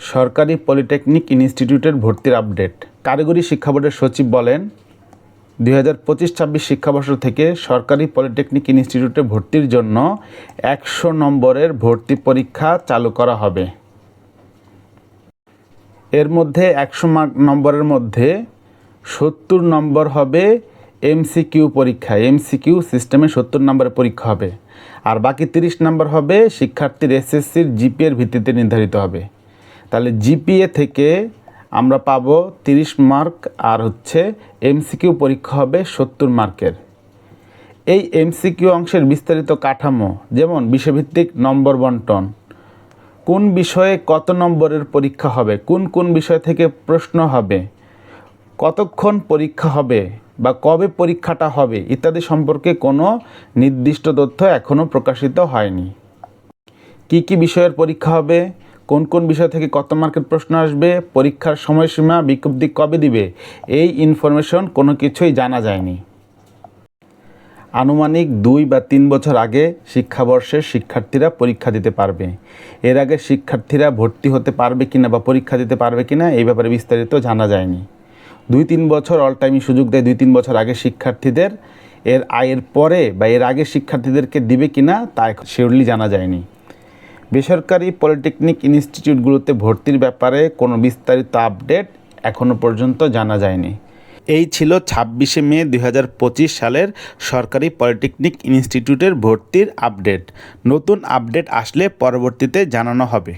সরকারি পলিটেকনিক ইনস্টিটিউটের ভর্তির আপডেট। কারিগরি শিক্ষা বোর্ডের সচিব বলেন, দুই হাজার পঁচিশ ছাব্বিশ শিক্ষাবর্ষ থেকে সরকারি পলিটেকনিক ইনস্টিটিউটে ভর্তির জন্য একশো নম্বরের ভর্তি পরীক্ষা চালু করা হবে। এর মধ্যে একশো নম্বরের মধ্যে সত্তর নম্বর হবে এমসিকিউ পরীক্ষা। এমসিকিউ সিস্টেমে সত্তর নম্বরের পরীক্ষা হবে। আর বাকি তিরিশ নম্বর হবে শিক্ষার্থীর এসএসসির জিপিএর ভিত্তিতে নির্ধারিত হবে। তাহলে জিপিএ থেকে আমরা পাবো তিরিশ মার্ক আর হচ্ছে এমসিকিউ পরীক্ষা হবে সত্তর মার্কের। এই এমসিকিউ অংশের বিস্তারিত কাঠামো, যেমন বিষয়ভিত্তিক নম্বর বন্টন, কোন বিষয়ে কত নম্বরের পরীক্ষা হবে, কোন কোন বিষয় থেকে প্রশ্ন হবে, কতক্ষণ পরীক্ষা হবে বা কবে পরীক্ষাটা হবে ইত্যাদি সম্পর্কে কোনো নির্দিষ্ট তথ্য এখনও প্রকাশিত হয়নি। কি কি বিষয়ের পরীক্ষা হবে, কোন কোন বিষয় থেকে কত মার্কের প্রশ্ন আসবে, পরীক্ষার সময়সীমা, বিজ্ঞপ্তি কবে দিবে, এই ইনফরমেশন কোনো কিছুই জানা যায়নি। আনুমানিক দুই বা তিন বছর আগে শিক্ষাবর্ষের শিক্ষার্থীরা পরীক্ষা দিতে পারবে। এর আগে শিক্ষার্থীরা ভর্তি হতে পারবে কিনা বা পরীক্ষা দিতে পারবে কিনা এই ব্যাপারে বিস্তারিত জানা যায়নি। দুই তিন বছর অল টাইমই সুযোগ দেয় দুই তিন বছর আগে শিক্ষার্থীদের, এর আয়ের পরে বা এর আগে শিক্ষার্থীদেরকে দিবে কিনা তা শিওরলি জানা যায়নি। বেসরকারি পলিটেকনিক ইনস্টিটিউটগুলোতে ভর্তির ব্যাপারে কোনো বিস্তারিত আপডেট এখনও পর্যন্ত জানা যায়নি। এই ছিল ছাব্বিশে মে দু হাজার পঁচিশ সালের সরকারি পলিটেকনিক ইনস্টিটিউটের ভর্তির আপডেট। নতুন আপডেট আসলে পরবর্তীতে জানানো হবে।